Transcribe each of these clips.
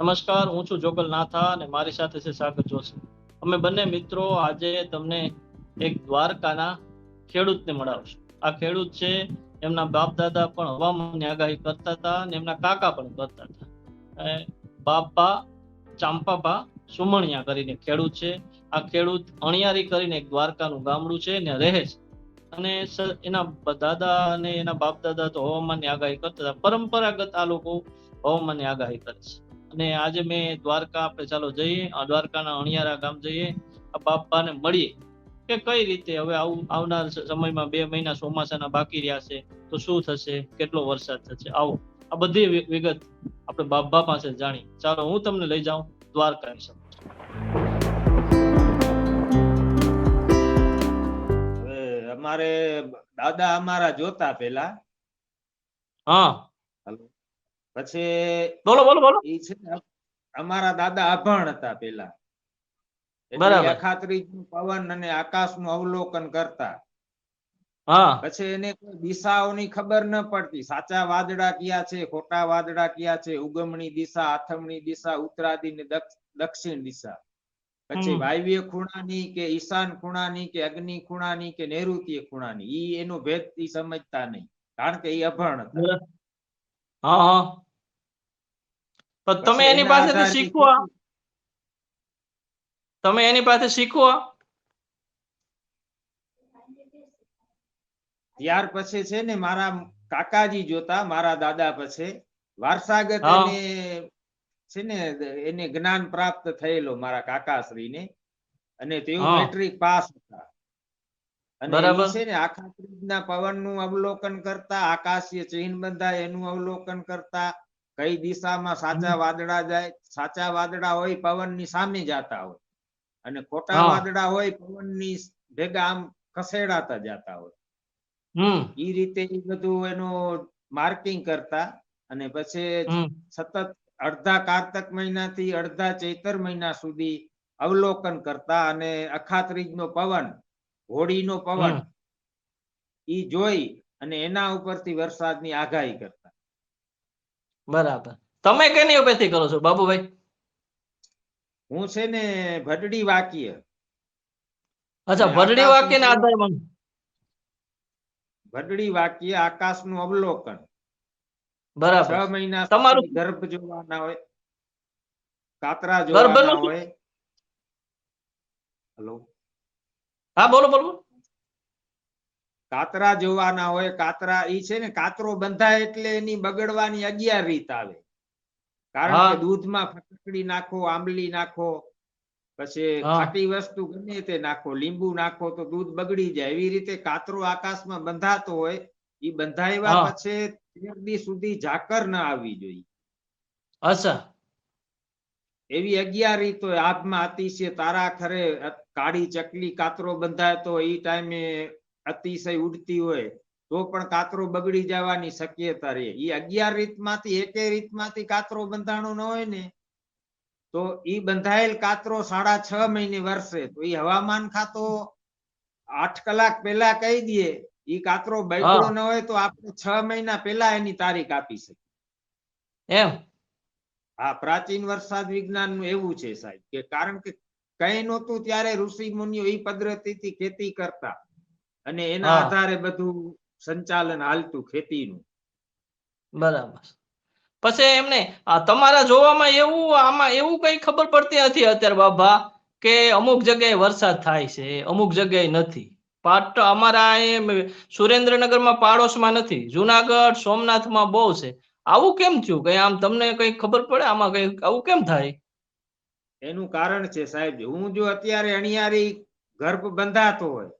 નમસ્કાર, હું છું જોગલ નાથા અને મારી સાથે છે સાગર જોશી. અમે બંને મિત્રો આજે તમને એક દ્વારકાના ખેડૂતને મળાવશું. આ ખેડૂત છે, એમના બાપ દાદા પણ હવામાનની આગાહી કરતા હતા અને એમના કાકા પણ કરતા હતા. બાપા, ચાંપાભા, સુમણિયા કરીને ખેડૂત છે. આ ખેડૂત અણિયારી કરીને એક દ્વારકાનું ગામડું છે ને રહે છે. અને એના દાદા અને એના બાપ દાદા તો હવામાનની આગાહી કરતા હતા. પરંપરાગત આ લોકો હવામાનની આગાહી કરે છે. અને આજે મેં દ્વારકા આપણે ચાલો જઈએ દ્વારકાના અણિયારા ગામ જઈએ બાપાને મળીએ. કે કઈ રીતે હવે આવું આવનાર સમયમાં બે મહિના ચોમાસાના બાકી રહ્યા છે તો શું થશે કેટલો વરસાદ થશે? આવો. આ બધી વિગત આપણે બાબા પાસે જાણી ચાલો હું તમને લઈ જાઉં દ્વારકા હવે અમારે દાદા અમારા જોતા પેલા હા. પછી બોલો બોલો બોલો. એ છે ને અમારા દાદા અભણ હતા પેલા. ખાતરી પવન અને આકાશનું અવલોકન કરતા. પછી એને કોઈ દિશાઓની ખબર ન પડતી. સાચા વાદળા કયા છે ખોટા વાદળા કયા છે ઉગમણી દિશા આથમણી દિશા ઉત્તરાદી ને દક્ષિણ દિશા. પછી. વાયવ્ય ખૂણાની કે ઈશાન ખૂણાની કે અગ્નિ ખૂણાની કે નૈઋત્ય ખૂણાની. ઈ એનો ભેદ સમજતા નહીં. કારણ કે એ અભણ હતા. હા હા. પણ તમે એની પાસેથી શીખો તમે એની પાસે શીખો ત્યાર પછી છે ને મારા કાકાજી જોતા મારા દાદા પછી. વારસાગત એને છે ને એને જ્ઞાન પ્રાપ્ત થયેલો મારા કાકાશ્રીને. અને તેઓ મેટ્રિક પાસ હતા. અને છે ને આખા પવનનું અવલોકન કરતા આકાશીય ચિહ્ન બંધાય એનું અવલોકન કરતા કઈ દિશામાં સાચા વાદળા જાય? સાચા વાદળા હોય પવનની સામે જાતા હોય. અને ખોટા વાદળા હોય પવનની ભેગા આમ ખસેડાતા જતા હોય. ઈ રીતે બધું એનું માર્કિંગ કરતા અને પછી સતત અડધા કારતક મહિનાથી અડધા ચૈતર મહિના સુધી અવલોકન કરતા અને અખાત્રીજનો પવન હોળીનો પવન ઈ જોઈ અને એના ઉપરથી વરસાદની આગાહી કરતા. બરાબર. તમે કેની ઉપેથી કરો છો બાબુભાઈ? હું છે ને ભટડી વાક્ય અચ્છા અને વાક્ય શું? આધારે મને ભટડી વાક્ય આકાશનું અવલોકન. છ બરાબર મહિના તમારું- ગર્ભ જોવાના હોય કાતરા જોવાના હોય. હેલો? હા બોલો બોલો. કાતરા જોવાના હોય કાતરા ઈ છે ને કાતરો બંધાય એટલે એની બગડવાની અગિયાર રીત આવે. કારણ કે દૂધમાં ફટકડી નાખો આંબલી નાખો પછી ખાટી વસ્તુ ગમે તે નાખો લીંબુ નાખો તો દૂધ બગડી જાય. એવી રીતે કાતરો આકાશમાં બંધાતો હોય ઈ બંધાવ્યા. પછી તેર દી સુધી ઝાકર ના આવવી જોઈએ. અચ્છા. એવી અગિયાર રીતો આભમાં અતિશય તારા ખરે કાળી ચકલી કાતરો બંધાય તો એ ટાઈમે અતિશય ઉડતી હોય તો પણ કાતરો બગડી જવાની શક્યતા રહે. એ અગિયાર રીતમાંથી એકે રીતમાંથી કાતરો બંધાણો ન હોય ને તો એ બંધાયેલ કાતરો સાડા છ મહિને વરસે. તો એ હવામાન ખાતો આઠ કલાક પહેલા કહી દે ઈ કાતરો બગડો ન હોય તો આપણે છ મહિના પહેલા એની તારીખ આપી શકીએ. એમ? આ પ્રાચીન વરસાદ વિજ્ઞાનનું એવું છે સાહેબ કે કારણ કે કઈ નહોતું ત્યારે ઋષિ મુનિઓ ઈ પદ્ધતિથી ખેતી કરતા. અને એના આધારે બધું સંચાલન હાલતું ખેતીનું. બરાબર. પછી એમને તમારા જોવામાં એવું આમાં એવું કઈ ખબર પડતી નથી અત્યારે બાબા કે અમુક જગ્યાએ વરસાદ થાય છે અમુક જગ્યાએ નથી. પાટ અમારા સુરેન્દ્રનગરમાં પાડોશમાં નથી જુનાગઢ સોમનાથમાં બહુ છે. આવું કેમ થયું? કઈ આમ તમને કઈ ખબર પડે? આમાં કઈ આવું કેમ થાય? એનું કારણ છે સાહેબ હું જો અત્યારે અણિયારી ગર્ભ બંધાતો હોય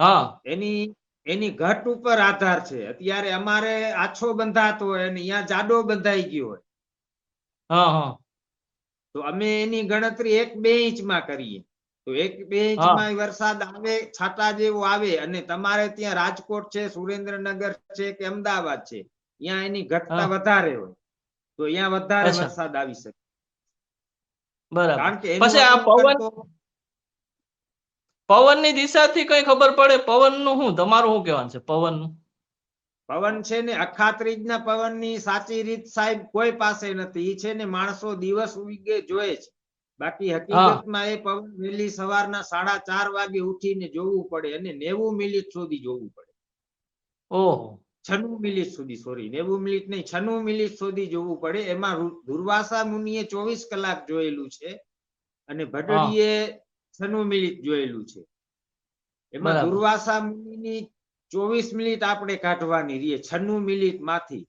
હા. એની એની ઘટ ઉપર આધાર છે. અત્યારે અમારે આછો બંધાતો હોય અને અહીંયા જાડો બંધાઈ ગયો હોય. હા હા. તો અમે એની ગણતરી એક બે ઇંચમાં કરીએ. તો એક બે ઇંચમાં વરસાદ આવે છાટા જેવો આવે અને તમારે ત્યાં રાજકોટ છે સુરેન્દ્રનગર છે કે અમદાવાદ છે ત્યાં એની ઘટતા વધારે હોય. તો અહીંયા વધારે વરસાદ આવી શકે. બરાબર. કારણ કે પછી આ પવન પવનની દિશાથી કઈ ખબર પડે? પવનનું શું? તમારું શું કહેવાનું છે? પવનનું? પવન છે ને અખાત્રીજના પવનની સાચી રીત સાહેબ કોઈ પાસે નથી. એ છે ને માણસો દિવસ ઉગે જોયે છે. બાકી હકીકતમાં એ પવન વહેલી સવારના સાડા ચાર વાગે ઉઠીને જોવું પડે અને નેવું મિનિટ સુધી જોવું પડે. ઓહો. છન્નું મિનિટ સુધી સોરી નેવું મિનિટ નહીં છન્નું મિનિટ સુધી જોવું પડે. એમાં દુર્વાસા મુનિએ ચોવીસ કલાક જોયેલું છે. અને ભટડીએ મિનિટ જોયેલું છે. એમાં. દુર્વાસા મુનિની ચોવીસ મિનિટ આપણે કાઢવાની રહીએ છન્નું મિનિટમાંથી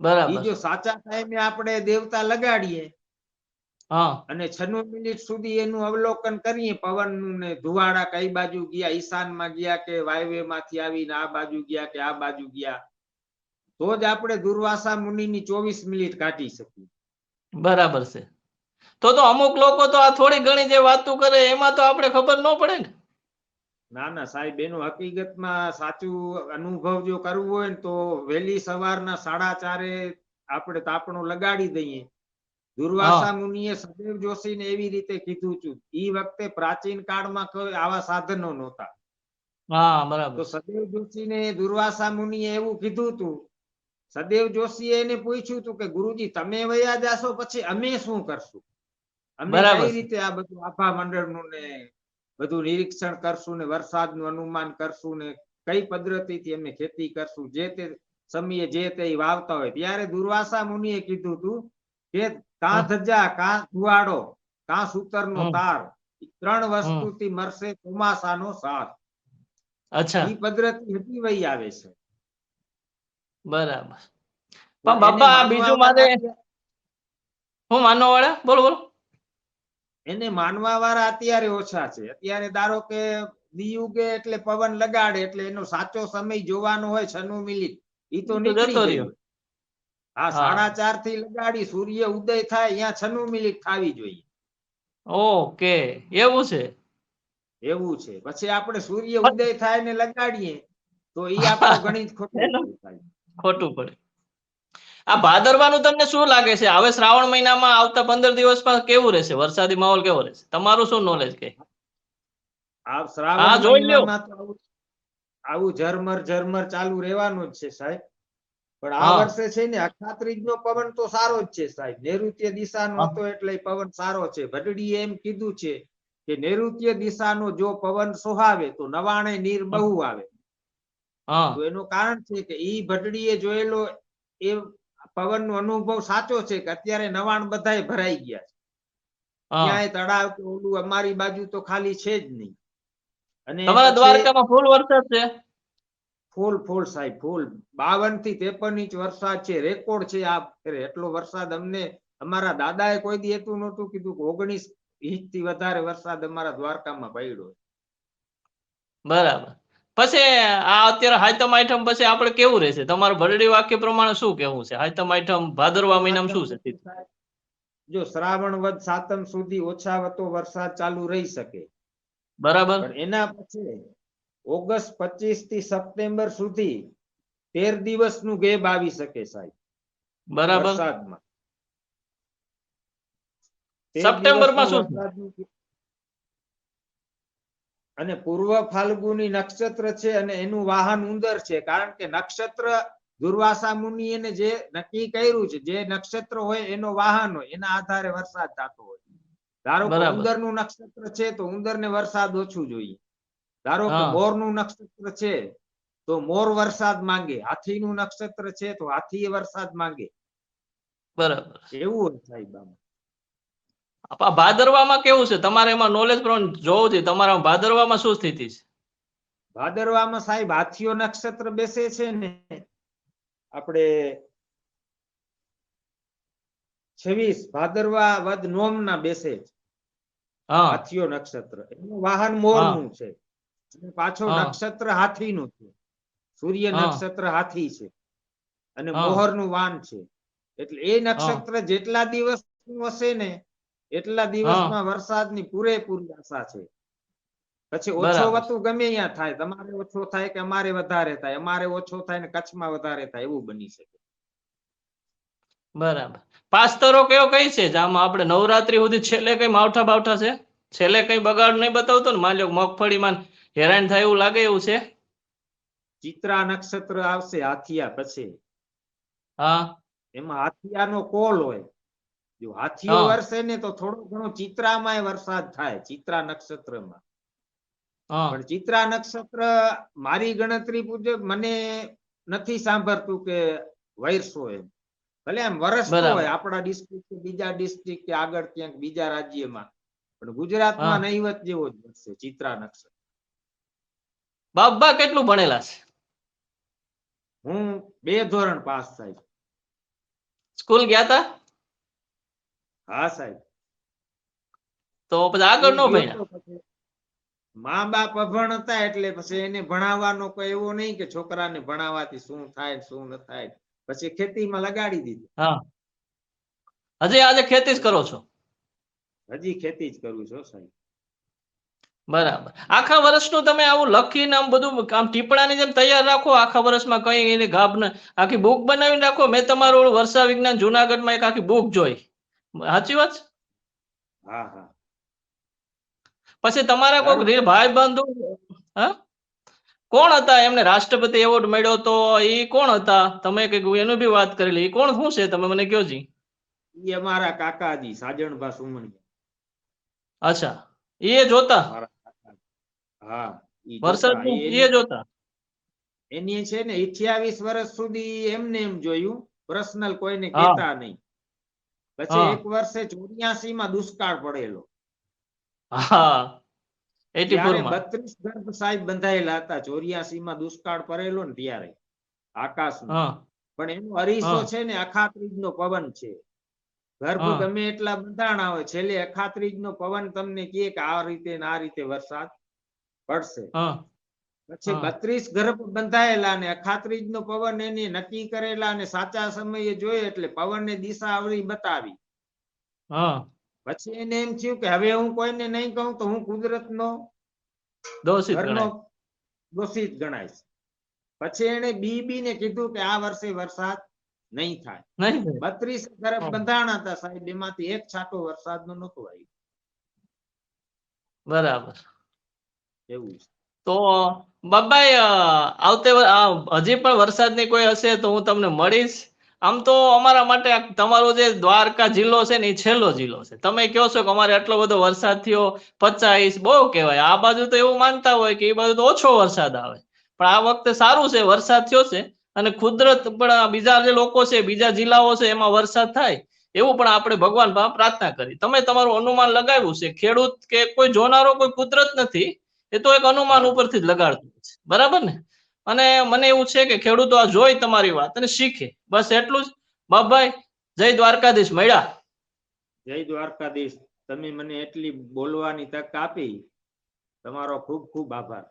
બરાબર જો સાચા ટાઈમે આપણે દેવતા લગાડીએ અને છન્નું મિનિટ સુધી એનું અવલોકન કરીએ પવનનું ને ધુવાડા કઈ બાજુ ગયા ઈશાનમાં ગયા કે વાયવે માંથી આવીને આ બાજુ ગયા કે આ બાજુ ગયા તો જ આપણે દુર્વાસા મુનિ ની ચોવીસ મિનિટ કાઢી શકીએ. બરાબર છે. તો તો અમુક લોકો તો આ થોડી ઘણી જે વાતો કરે એમાં તો આપણે ખબર ન પડે ને. ના ના સાહેબ એનું હકીકતમાં સાચું અનુભવ જો કરવું હોય ને તો વહેલી સવારના સાડા ચારે આપણે તાપણું લગાડી દઈએ. દુર્વાસા મુનિએ સદેવ જોશીને એવી રીતે કીધું છું ઈ વખતે પ્રાચીન કાળમાં કોઈ આવા સાધનો નહોતા. હા તો સદેવ જોશીને દુર્વાસા મુનિએ એવું કીધું હતું સદૈવ જોશીએ એને પૂછ્યું હતું કે ગુરુજી તમે વયા જાશો પછી અમે શું કરશું? બરાબર. રીતે આ બધું આભા મંડળનું ને બધું નિરીક્ષણ કરશું ને વરસાદનું અનુમાન કરશું ને કઈ પદ્ધતિથી અમે ખેતી કરશું જે તે સમયે જે તે વાવતા હોય. ત્યારે દુર્વાસા મુનિએ કીધું હતું કે કા ધજા કા ધુવાડો કા સૂતરનો. તાર ત્રણ વસ્તુથી મરશે ચોમાસાનો સાથ. અચ્છા. એ પદ્ધતિ હતી વહી આવે છે. બરાબર. પણ બાબા બીજું મારે હું માનવા વાળા બોલો બોલો. એને માનવા વાળા અત્યારે ઓછા છે. અત્યારે ધારો કે દિયુગે એટલે પવન લગાડે એટલે એનો સાચો સમય જોવાનો હોય છન્નું મિનિટ ઈ તો નીકળી. હા હા. સાડા ચારથી લગાડી સૂર્ય ઉદય થાય અહીંયા છનું મિનિટ થાવી જોઈએ. ઓકે એવું છે? એવું છે. પછી આપણે સૂર્ય ઉદય થાય ને લગાડીએ તો ઈ આપણું ગણિત ખોટું ખોટું પડે. આ ભાદરવાનું તમને શું લાગે છે? હવે શ્રાવણ મહિનામાં આવતા પંદર દિવસમાં કેવું રહેશે? વરસાદી માહોલ કેવો રહેશે? તમારું શું નોલેજ કે? આવું ઝરમર ઝરમર ચાલુ રહેવાનું જ છે સાહેબ. પણ આ વર્ષે છે ને અખાત્રીજ નો પવન તો સારો જ છે સાહેબ. નૈઋત્ય દિશાનો તો હતો એટલે પવન સારો છે. ભટડીએ એમ કીધું છે કે નૈઋત્ય દિશાનો જો પવન સોહાવે તો નવાણે નીર બહુ આવે. હા. તો એનું કારણ છે કે ઈ ભટડીએ જોયેલો એ પવન નો અનુભવ સાચો છે કે અત્યારે નવાણ બધાય ભરાઈ ગયા છે. ક્યાંય તળાવ કે ઓલું અમારી બાજુ તો ખાલી છે જ નહીં. અને તમારા દ્વારકામાં ફૂલ વરસાદ છે? ફૂલ ફૂલ સાહેબ ફૂલ. બાવનથી ત્રેપન ઇંચ વરસાદ છે રેકોર્ડ છે આ. એટલો વરસાદ અમને અમારા દાદાએ કોઈ દી એટલું નહોતું કીધું કે ઓગણીસ ઇંચથી વધારે વરસાદ અમારા દ્વારકામાં પડ્યો બરાબર. પછી આ અત્યારે હાયતમ આઈટમ પછી આપણે કેવું રહેશે? તમારું ભરડી વાક્ય પ્રમાણે શું કેવું છે? હાયતમ આઈટમ ભાદરવા મહિનામાં શું છે? જો શ્રાવણ વદ સાતમ સુધી ઓછા વતો વરસાદ ચાલુ રહી શકે. બરાબર. એના પછી ઓગસ્ટ પચીસથી સપ્ટેમ્બર સુધી તેર દિવસનું ગેપ આવી શકે સાહેબ. બરાબર. સપ્ટેમ્બરમાં શું? અને પૂર્વ ફાલ્ગુની નક્ષત્ર છે અને એનું વાહન ઉંદર છે. કારણ કે નક્ષત્ર દુર્વાસા મુનિ એને જે નક્કી કર્યું છે જે નક્ષત્ર હોય એનો વાહન હોય એના આધારે વરસાદ થતો હોય. ધારો કે ઉંદરનું નક્ષત્ર છે તો ઉંદર ને વરસાદ ઓછું જોઈએ. ધારો કે. મોરનું નક્ષત્ર છે તો મોર વરસાદ માંગે. હાથી નું નક્ષત્ર છે તો હાથી એ વરસાદ માંગે. બરાબર. એવું હોય સાહેબ ભાદરવામાં કેવું છે? તમારે એમાં નોલેજ પ્રમાણે જોવું છે તમારા ભાદરવામાં શું સ્થિતિ છે? ભાદરવામાં સાહેબ હાથીઓ નક્ષત્ર બેસે છે ને આપણે છવ્વીસ ભાદરવા વદ નોમ ના બેસે છે. હાથીઓ નક્ષત્ર. એનું વાહન મોરનું છે. પાછો નક્ષત્ર હાથી નું છે. સૂર્ય નક્ષત્ર હાથી છે. અને મોહર મોહરનું વાન છે. એટલે એ નક્ષત્ર જેટલા દિવસ હશે ને એટલા દિવસમાં વરસાદની પૂરેપૂરી આશા છે. પછી ઓછો. વતું ગમે ત્યાં થાય. તમારે ઓછો થાય કે અમારે વધારે થાય? અમારે ઓછો થાય ને કચ્છમાં વધારે થાય એવું બની શકે. બરાબર. પાસ્તરો કયો કઈ છે? આમાં આપણે નવરાત્રી સુધી છેલ્લે કઈ માવઠા બાવઠા છે? છેલ્લે કઈ બગાડ નહીં બતાવતો ને? માની લો મગફળીમાં હેરાન થાય એવું લાગે એવું છે? ચિત્રા નક્ષત્ર આવશે હાથિયા પછી. હા. એમાં હાથિયાનો કોલ હોય. જો હાથીઓ વરસે ને તો થોડો ઘણો ચિત્રામાં વરસાદ થાય ચિત્રા નક્ષત્રમાં. પણ ચિત્રા નક્ષત્ર મારી ગણતરી મુજબ મને નથી સાંભળતું કે વરસો એમ. ભલે એમ વરસતો હોય આપણા ડિસ્ટ્રિક્ટ બીજા ડિસ્ટ્રિક્ટ કે આગળ ક્યાંક બીજા રાજ્યમાં. પણ ગુજરાતમાં. નહીવત જેવો જ વરસે ચિત્રા નક્ષત્ર. બાબા કેટલું ભણેલા છે? હું બે ધોરણ પાસ થાય. સ્કૂલ ગયા તા? હા સાહેબ. તો પછી આગળ નો ભણ્યા? મા બાપ અભણ હતા એટલે પછી એને ભણાવવાનો કોઈ એવો નહીં કે છોકરાને ભણાવવાથી શું થાય શું ન થાય. પછી ખેતીમાં લગાડી દીધી. હા. હજી આજે ખેતી જ કરો છો? હજી ખેતી જ કરું છું સાહેબ. બરાબર. આખા વર્ષનું તમે આવું લખીને આમ બધું આમ ટીપડાની જેમ તૈયાર રાખો આખા વર્ષમાં કઈ એને ગાભ ને આખી બુક બનાવીને રાખો. મેં તમારું વર્ષા વિજ્ઞાન જુનાગઢમાં એક આખી બુક જોઈ. સાચી વાત હા હા. પછી તમારા કોઈક ભાઈ બંધુ હા? કોણ હતા? એમને રાષ્ટ્રપતિ એવોર્ડ મળ્યો તો એ કોણ હતા? તમે કંઈક એનું બી વાત કરેલી એ કોણ શું છે? તમે મને કયો જી. એ મારા કાકાજી સાજણભા સુમણિયા અચ્છા. એ જોતા? હા વરસાદ એ જોતા? એની છે ને 28 વર્ષ સુધી એમને એમ જોયું. પર્સનલ કોઈને કહેતા નહીં. પછી એક વર્ષે ચોર્યાસી માં દુષ્કાળ પડેલો. હા. બત્રીસ ગર્ભ સાહેબ બંધાયેલા હતા. ચોર્યાસી માં દુષ્કાળ પડેલો ને ત્યારે આકાશ હા. પણ એનો અરીસો છે ને અખાત્રીજ નો પવન છે. ગર્ભ ગમે એટલા બંધાણા હોય છેલ્લે અખાત્રીજ નો પવન તમને કહે કે આ રીતે ને આ રીતે વરસાદ પડશે. પછી બત્રીસ ગર્ભ બંધાયેલા ને અખાત્રીજ નો પવન એને નક્કી કરેલા અને સાચા સમયે જોયે એટલે પવન ને દિશા આવરી બતાવી. પછી એને એમ થયું કે હવે હું કોઈને નહીં કહું તો હું કુદરત નો દોષિત ગણાય. દોષિત ગણાય પછી એને બી બી ને કીધું કે આ વર્ષે વરસાદ નહીં થાય. બત્રીસ ગર્ભ હા. બંધાણા હતા સાહેબ એમાંથી એક છાંટો વરસાદ નો નતો આવ્યો. બરાબર. એવું છે. તો બાબાઈ આવતે હજી પણ વરસાદની કોઈ હશે તો હું તમને મળીશ. આમ તો અમારા માટે તમારો જે દ્વારકા જિલ્લો છે ને એ છેલ્લો જિલ્લો છે. તમે કહો છો કે અમારે એટલો બધો વરસાદ થયો, પચાસ, બહુ કહેવાય. આ બાજુ તો એવું માનતા હોય કે એ બાજુ તો ઓછો વરસાદ આવે. પણ આ વખતે સારું છે, વરસાદ થયો છે. અને કુદરત પણ બીજા જે લોકો છે, બીજા જિલ્લાઓ છે, એમાં વરસાદ થાય. એવું પણ આપણે ભગવાન પ્રાર્થના કરી. તમે તમારું અનુમાન લગાવ્યું છે, ખેડૂત કે કોઈ જોનારો કોઈ કુદરત નથી. એ તો એક અનુમાન ઉપરથી જ લગાડતું છે. બરાબર ને? અને મને એવું છે કે ખેડૂતો આ જોઈ તમારી વાત અને શીખે. બસ એટલું જ. બાપભાઈ, જય દ્વારકાધીશ. મળ્યા. જય દ્વારકાધીશ. તમે મને એટલી બોલવાની તક આપી. તમારો ખૂબ ખૂબ આભાર.